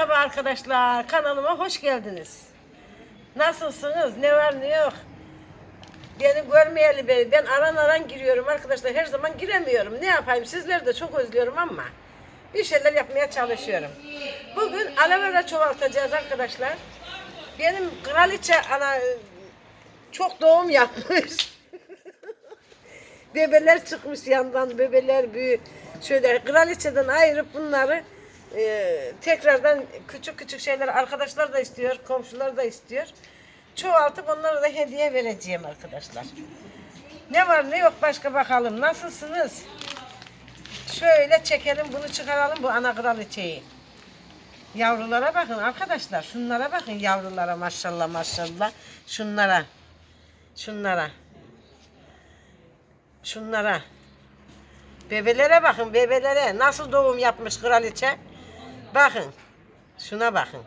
Merhaba arkadaşlar, kanalıma hoş geldiniz. Nasılsınız? Ne var ne yok? Beni görmeyeli beri. Ben aran aran giriyorum arkadaşlar. Her zaman giremiyorum. Ne yapayım? Sizleri de çok özlüyorum ama bir şeyler yapmaya çalışıyorum. Bugün alavera çoğaltacağız arkadaşlar. Benim kraliçe ana çok doğum yapmış. bebeler çıkmış yandan, bebeler büyük. Şöyle kraliçeden ayırıp bunları e, tekrardan küçük küçük şeyler arkadaşlar da istiyor, komşular da istiyor. Çoğaltıp onlara da hediye vereceğim arkadaşlar. Ne var ne yok başka bakalım. Nasılsınız? Şöyle çekelim bunu çıkaralım bu ana kraliçeyi. Yavrulara bakın arkadaşlar. Şunlara bakın yavrulara maşallah maşallah. Şunlara. Şunlara. Şunlara. Bebelere bakın bebelere. Nasıl doğum yapmış kraliçe. Bakın. Şuna bakın.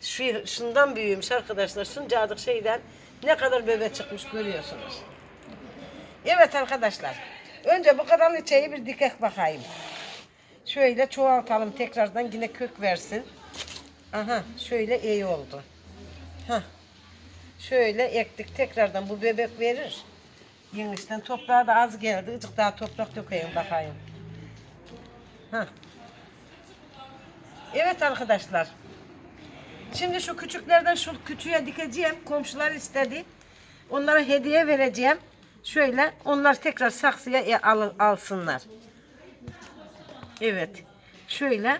Şu, şundan büyümüş arkadaşlar. Şuncacık şeyden ne kadar bebe çıkmış görüyorsunuz. Evet arkadaşlar. Önce bu kraliçeyi bir dikek bakayım. Şöyle çoğaltalım tekrardan yine kök versin. Aha şöyle iyi oldu. Hah. Şöyle ektik tekrardan bu bebek verir. Yemişten toprağa da az geldi. Azıcık daha toprak dökeyim bakayım. Hah. Evet arkadaşlar. Şimdi şu küçüklerden şu küçüğe dikeceğim. Komşular istedi. Onlara hediye vereceğim. Şöyle onlar tekrar saksıya e- al- alsınlar. Evet. Şöyle.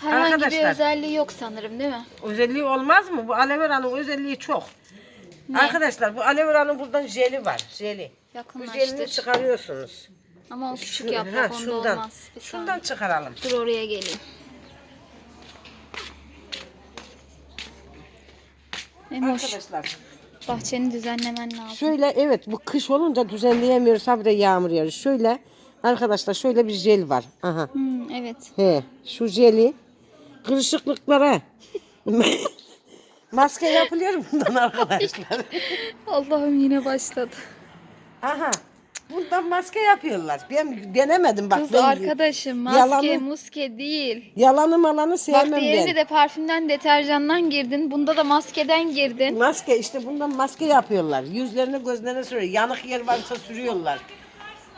Herhangi bir Arkadaşlar. özelliği yok sanırım değil mi? Özelliği olmaz mı? Bu aloe vera'nın özelliği çok. Arkadaşlar bu aloe vera'nın buradan jeli var. Jeli. Bu Yakınlaştır. jelini çıkarıyorsunuz. Ama o küçük Şu- yaprak ha, onda şundan. olmaz. Bir Şundan saniye. çıkaralım. Dur oraya geleyim. Emoş, Arkadaşlar bahçeni düzenlemen lazım. şöyle evet bu kış olunca düzenleyemiyoruz. Habire yağmur yağıyor. Şöyle arkadaşlar şöyle bir jel var. Aha. Hmm, evet. He, şu jeli kırışıklıklara maske yapılıyor bundan arkadaşlar. Allah'ım yine başladı. Aha. Bundan maske yapıyorlar. Ben denemedim bak. Kız ben arkadaşım maske yalanı- muske değil. Yalanı malanı Bak sevmem diğerinde ben. de parfümden deterjandan girdin. Bunda da maskeden girdin. Maske işte bundan maske yapıyorlar. Yüzlerine gözlerine sürüyor. Yanık yer varsa sürüyorlar.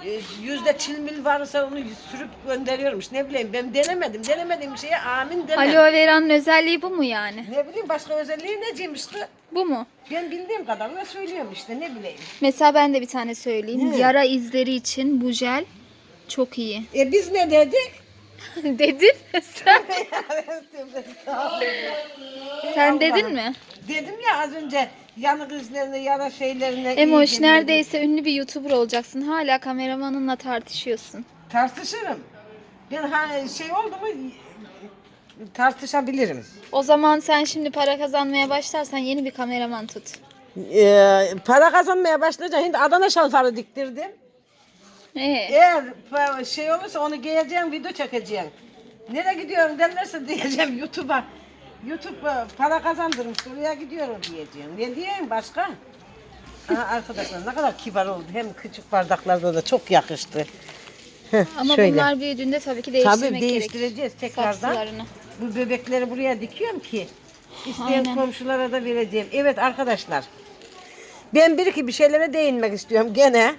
Ee, Yüzde çilmil varsa onu sürüp gönderiyormuş. Ne bileyim ben denemedim. Denemediğim şeye amin demem. Aloe vera'nın özelliği bu mu yani? Ne bileyim başka özelliği neciymiş ki? Bu mu? Ben bildiğim kadarıyla söylüyorum işte ne bileyim. Mesela ben de bir tane söyleyeyim. Ne? Yara izleri için bu jel çok iyi. E biz ne dedik? dedin sen. Sen dedin mi? Dedim ya az önce yanık izlerine, yara şeylerine Emoş neredeyse ünlü bir YouTuber olacaksın. Hala kameramanınla tartışıyorsun. Tartışırım. Ben ha, şey oldu mu tartışabilirim. O zaman sen şimdi para kazanmaya başlarsan yeni bir kameraman tut. Ee, para kazanmaya başlayacağım. Şimdi Adana şalvarı diktirdim. Ee, Eğer pa- şey olursa onu giyeceğim, video çekeceğim. Nereye gidiyorum derlerse diyeceğim YouTube'a. YouTube e, para kazandırmış, oraya gidiyorum diyeceğim. Ne diyeyim başka? Aha, arkadaşlar ne kadar kibar oldu. Hem küçük bardaklarda da çok yakıştı. Heh, ama şöyle. bunlar büyüdüğünde tabii ki değiştirmek Tabii gerek. değiştireceğiz tekrardan. Saksılarını. Bu bebekleri buraya dikiyorum ki isteyen Aynen. komşulara da vereceğim. Evet arkadaşlar. Ben bir iki bir şeylere değinmek istiyorum gene.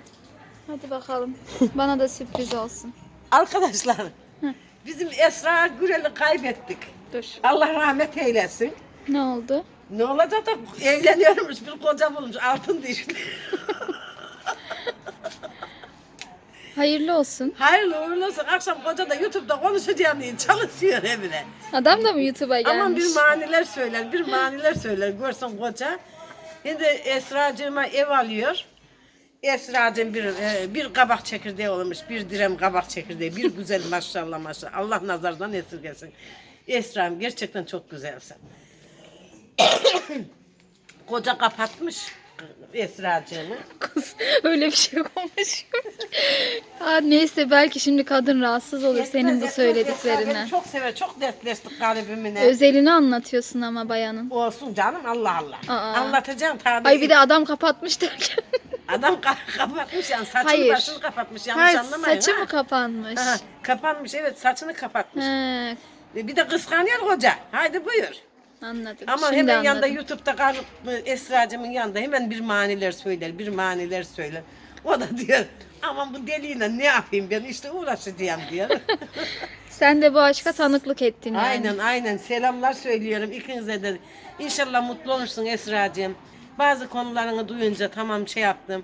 Hadi bakalım. Bana da sürpriz olsun. Arkadaşlar bizim Esra Gürel'i kaybettik. Dur. Allah rahmet eylesin. Ne oldu? Ne olacak da evleniyormuş bir koca bulmuş altın dişli. Hayırlı olsun. Hayırlı uğurlu olsun. Akşam koca da YouTube'da konuşacağım diye çalışıyor evine. Adam da mı YouTube'a gelmiş? Aman bir maniler söyler, bir maniler söyler. Görsen koca. Şimdi Esra'cığıma ev alıyor. Esra'cığım bir, e, bir kabak çekirdeği olmuş, bir direm kabak çekirdeği, bir güzel maşallah maşallah. Allah nazardan esirgesin. Esra'm gerçekten çok güzelsin. Koca kapatmış Esra'cığımı. Kız öyle bir şey konuşuyor. ha, neyse belki şimdi kadın rahatsız olur senin bu söylediklerinden. Çok sever, çok dertleştik kalbimine. Özelini anlatıyorsun ama bayanın. Olsun canım Allah Allah. Aa. Anlatacağım tabii. Ay bir de adam kapatmış derken. Adam ka- kapatmış yani saçını Hayır. başını kapatmış yanlış Hayır, anlamayın. saçı ha. mı kapanmış? Ha, kapanmış evet saçını kapatmış. He, Bir de kıskanıyor koca. Haydi buyur. Anladım. Ama Şimdi hemen anladım. yanında YouTube'da kalıp Esra'cımın yanında hemen bir maniler söyler, bir maniler söyler. O da diyor aman bu deliyle ne yapayım ben işte uğraşacağım diyor. Sen de bu aşka tanıklık ettin yani. aynen aynen selamlar söylüyorum ikinize de. İnşallah mutlu olursun Esra'cığım. Bazı konularını duyunca tamam şey yaptım.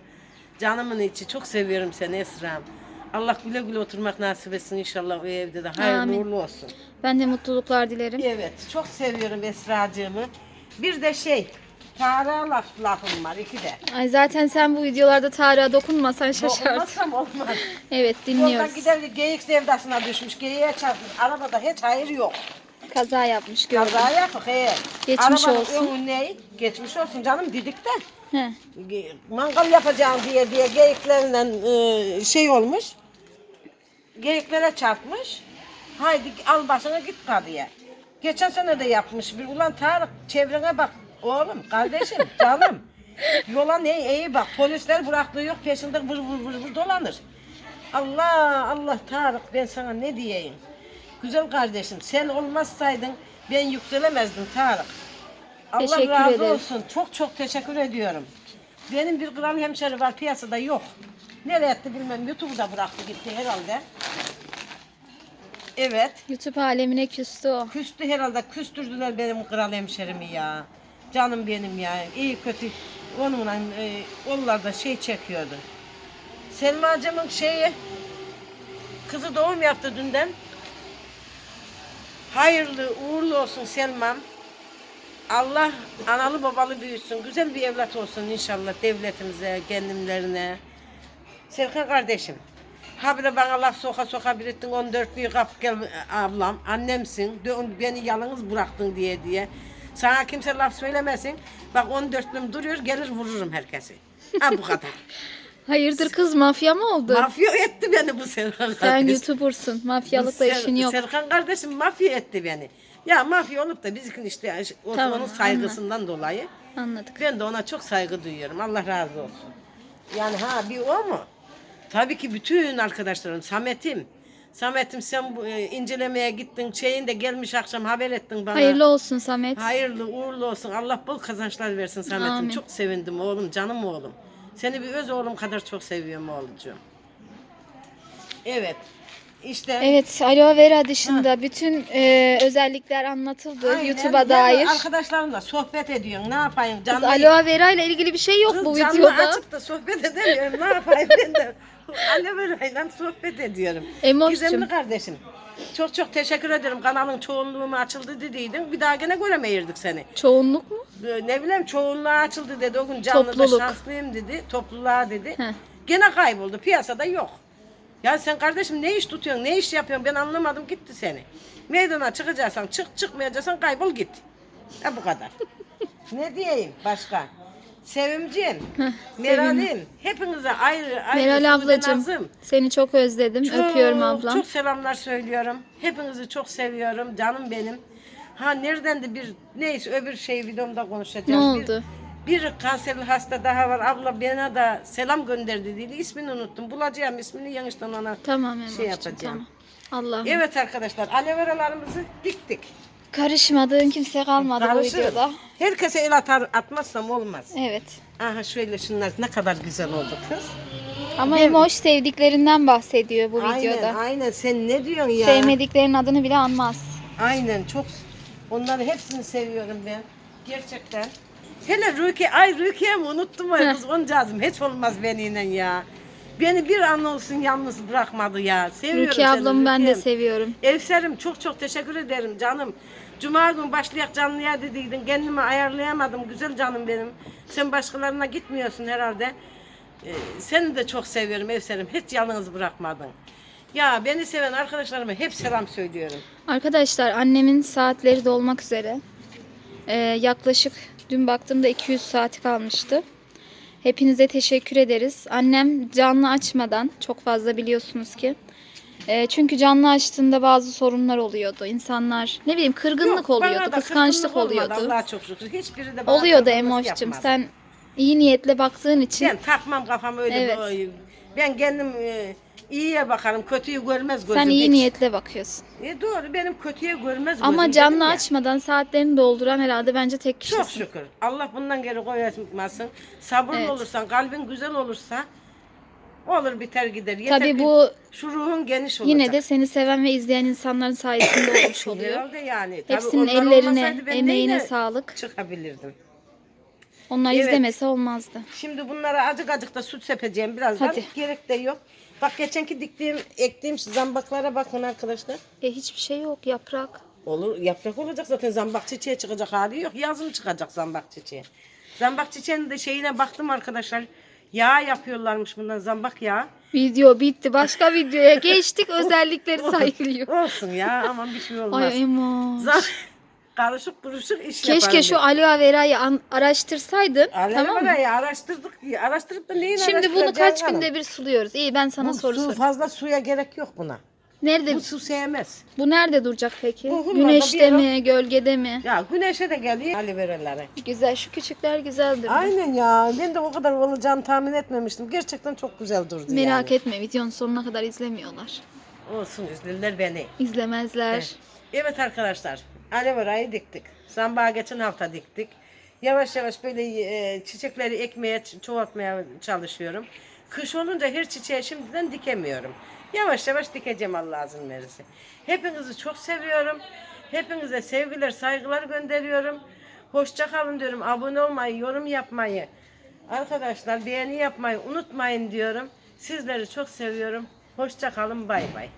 Canımın içi çok seviyorum seni Esra'm. Allah güle güle oturmak nasip etsin inşallah o evde de. Hayırlı Amin. uğurlu olsun. Ben de mutluluklar dilerim. Evet, çok seviyorum Esra'cığımı. Bir de şey, Tarık'a laf, lafım var, iki de. Ay zaten sen bu videolarda Tarık'a dokunmasan şaşardın. Olmazsam olmaz. Evet Yolda dinliyoruz. gider geyik sevdasına düşmüş, geyiğe çarpmış. Arabada hiç hayır yok. Kaza yapmış gördüm. Kaza yapık, he. Geçmiş Arabanın olsun. önü ne? Geçmiş olsun canım dedik de. He. Ge- Mangal yapacağım diye diye geyiklerinden e, şey olmuş. Geyiklere çarpmış. Haydi al başına git diye. Geçen sene de yapmış bir. Ulan Tarık çevrene bak. Oğlum, kardeşim, canım. Yola ne iyi bak. Polisler bıraktığı yok peşinde vır vır vır vır dolanır. Allah Allah Tarık ben sana ne diyeyim. Güzel kardeşim sen olmazsaydın ben yükselemezdim Tarık. Allah Teşekkür razı ederiz. olsun. Çok çok teşekkür ediyorum. Benim bir kral hemşeri var piyasada yok. Nereye etti bilmem. YouTube'da bıraktı gitti herhalde. Evet. YouTube alemine küstü o. Küstü herhalde. Küstürdüler benim kral hemşerimi ya. Canım benim ya. İyi kötü. Onunla e, onlar da şey çekiyordu. Selma'cığımın şeyi kızı doğum yaptı dünden. Hayırlı uğurlu olsun Selma'm. Allah analı babalı büyütsün. Güzel bir evlat olsun inşallah devletimize, kendimlerine. Serkan kardeşim. Habire bana laf soka soka bir ettin 14 bir kap gel ablam. Annemsin. dön- Beni yalnız bıraktın diye diye. Sana kimse laf söylemesin. Bak 14'lüm duruyor gelir vururum herkesi. Ha bu kadar. Hayırdır kız mafya mı oldu? Mafya etti beni bu Serkan Sen kardeşim. YouTuber'sın. Mafyalıkla Ser- işin yok. Serkan kardeşim mafya etti beni. Ya mafya olup da bizimkin işte o- Tamam, saygısından dolayı Anladık. ben de ona çok saygı duyuyorum. Allah razı olsun. Yani ha bir o mu? Tabii ki bütün arkadaşlarım. Samet'im. Samet'im sen bu, e, incelemeye gittin. Şeyin de gelmiş akşam haber ettin bana. Hayırlı olsun Samet. Hayırlı uğurlu olsun. Allah bol kazançlar versin Samet'im. Amin. Çok sevindim oğlum, canım oğlum. Seni bir öz oğlum kadar çok seviyorum oğlucuğum. Evet. İşte Evet, aloe vera dışında bütün e, özellikler anlatıldı Aynen. YouTube'a Yani dair. Arkadaşlarımla sohbet ediyorsun. Ne yapayım? Kız Canlı, aloe vera ile ilgili bir şey yok Kız bu canlı videoda. açıp da sohbet edemiyorum. Ne yapayım ben de? Aloe verayla sohbet ediyorum. Emoş'cum. Gizemli kardeşim. Çok çok teşekkür ederim. Kanalın çoğunluğu mu açıldı dediydin. Bir daha gene göremeyirdik seni. Çoğunluk mu? Ee, Ne bileyim çoğunluğa açıldı dedi. O gün canlıda Topluluk. şanslıyım dedi. Topluluğa dedi. Heh. Gene kayboldu. Piyasada yok. Ya sen kardeşim ne iş tutuyorsun, ne iş yapıyorsun ben anlamadım gitti seni. Meydana çıkacaksan çık, çıkmayacaksan kaybol git. Ha bu kadar. ne diyeyim başka? Sevimciğim, Meral'im, hepinize ayrı ayrı Meral ablacığım Nazım. seni çok özledim. Çok, Öpüyorum ablam. Çok selamlar söylüyorum. Hepinizi çok seviyorum. Canım benim. Ha nereden de bir neyse öbür şey videomda konuşacağız. Ne oldu? Bir, kanserli hasta daha var. Abla bana da selam gönderdi dedi. İsmini unuttum. Bulacağım ismini yanlıştan ona Tamam şey Emoş'cum yapacağım. tamam. Allah'ım. Evet arkadaşlar aloe veralarımızı diktik. Karışmadığın kimse kalmadı bu Karışır. videoda. Herkese el atar, atmazsam olmaz. Evet. Aha şöyle şunlar ne kadar güzel oldu kız. Ama Emoş sevdiklerinden bahsediyor bu Aynen videoda. aynen sen ne diyorsun ya? Sevmediklerin adını bile anmaz. Aynen çok onları hepsini seviyorum ben. Gerçekten. Hele Rukiye, ay Rukiye mi unuttum ay kız oncağızım hiç olmaz beniyle ya. Beni bir an olsun yalnız bırakmadı ya. Seviyorum Rukiye seni ablamı ben de Rukiye'm. seviyorum. Evserim çok çok teşekkür ederim canım. Cuma gün başlayak canlıya dediydin. Kendimi ayarlayamadım. Güzel canım benim. Sen başkalarına gitmiyorsun herhalde. Ee, seni de çok seviyorum Evserim. Hiç yalnız bırakmadın. Ya beni seven arkadaşlarıma hep selam söylüyorum. Arkadaşlar annemin saatleri dolmak üzere. Ee, yaklaşık dün baktığımda 200 saati kalmıştı. Hepinize teşekkür ederiz. Annem canlı açmadan çok fazla biliyorsunuz ki. Ee, çünkü canlı açtığında bazı sorunlar oluyordu. İnsanlar ne bileyim kırgınlık Yok, bana oluyordu, da kıskançlık kırgınlık olmadı, oluyordu. Allah'a çok şükür. Hiçbiri de bana Oluyordu kırgınlık Emoş'cum. yapmadı. Sen İyi niyetle baktığın için Ben takmam kafam öyle. Evet. Ben kendim e, iyiye bakarım, kötüyü görmez gözüm. sen iyi hiç. niyetle bakıyorsun. E doğru benim kötüye görmez gözüm. Ama dedim canlı ya. açmadan saatlerini dolduran herhalde bence tek kişisin. Çok şükür. Allah bundan geri koymasın. Sabırlı Evet. olursan, kalbin güzel olursa olur biter gider. Yeter Tabii ki bu şu ruhun geniş olacak. yine de seni seven ve izleyen insanların sayesinde olmuş oluyor. Herhalde yani. Tabii Hepsinin onlar ellerine, olmasaydı ben emeğine neyle sağlık. Çıkabilirdim. Onlar Evet. izlemese olmazdı. Şimdi bunlara acık acık da süt sepeceğim birazdan. Hadi. Gerek de yok. Bak geçenki diktiğim, ektiğim şu zambaklara bakın arkadaşlar. E hiçbir şey yok yaprak. Olur yaprak olacak zaten zambak çiçeği çıkacak hali yok. Yazın çıkacak zambak çiçeği. Zambak çiçeğinin de şeyine baktım arkadaşlar. Yağ yapıyorlarmış bundan zambak yağı. Video bitti. Başka videoya geçtik. Özellikleri saygılıyor. Olsun ya aman bir şey olmaz. Ay Emo. Zam- Karışık kuruşuk iş Keşke şu aloe verayı an- araştırsaydın. Tamam tamam mı? araştırdık. Araştırıp da neyin Şimdi bunu kaç araştıracağını günde bir suluyoruz? İyi ben sana Bu soru su, sorayım. fazla suya gerek yok buna. Nerede Bu su sevmez. bu nerede duracak peki? Bu Güneşte yere- mi, gölgede mi? Ya güneşe de geliyor aloe veraları. Güzel. Şu küçükler güzeldir. Aynen ya. Ben de o kadar olacağını tahmin etmemiştim. Gerçekten çok güzel durdu Merak yani. etme videonun sonuna kadar izlemiyorlar. Olsun üzülürler beni. İzlemezler. Evet arkadaşlar. Aloe diktik. Zambağı geçen hafta diktik. Yavaş yavaş böyle e, çiçekleri ekmeye, çoğaltmaya çalışıyorum. Kış olunca her çiçeği şimdiden dikemiyorum. Yavaş yavaş dikeceğim Allah izin verirse. Hepinizi çok seviyorum. Hepinize sevgiler, saygılar gönderiyorum. Hoşça kalın diyorum. Abone olmayı, yorum yapmayı, arkadaşlar beğeni yapmayı unutmayın diyorum. Sizleri çok seviyorum. Hoşça kalın. Bay bay.